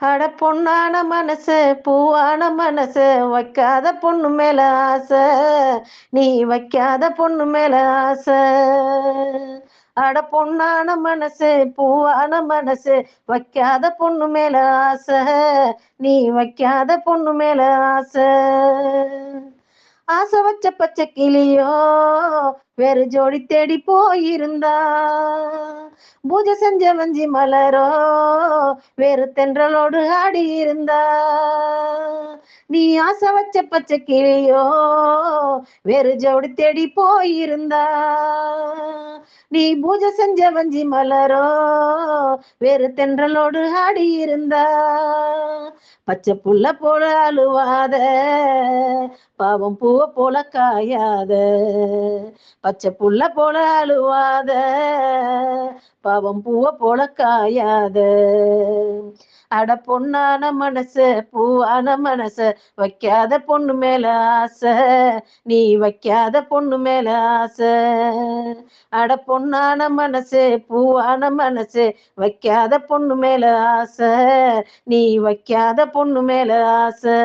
அட பொண்ணான மனசு பூவான மனசு வைக்காத பொண்ணு மேல ஆசை. நீ வைக்காத பொண்ணு மேல ஆசை. அட பொண்ணான மனசு பூவான மனசு வைக்காத பொண்ணு மேல ஆசை. நீ வைக்காத பொண்ணு மேல ஆசை. ஆசை வச்ச பச்சை கிளியோ வேறு ஜோடி தேடி போயிருந்தா. பூஜை செஞ்ச வஞ்சி மலரோ வேறு தென்றலோடு ஆடி இருந்தா. நீ ஆசை வச்ச பச்சை கிளியோ வேறு ஜோடி தேடி போயிருந்தா. நீ பூஜை செஞ்ச வஞ்சி மலரோ வேறு தென்றலோடு ஆடி இருந்தா. பச்சை புள்ள போல அழுவாத பாவம் பூவ போல காயாத. பச்சை புள்ள போல அழுவாத பாவம் பூவ போல காயாத. அட பொண்ணான மனசு பூவான மனசு வைக்காத பொண்ணு மேல ஆசை. நீ வைக்காத பொண்ணு மேல ஆசை. அட பொண்ணான மனசு பூவான மனசு வைக்காத பொண்ணு மேல ஆசை. நீ வைக்காத பொண்ணு மேல ஆசை.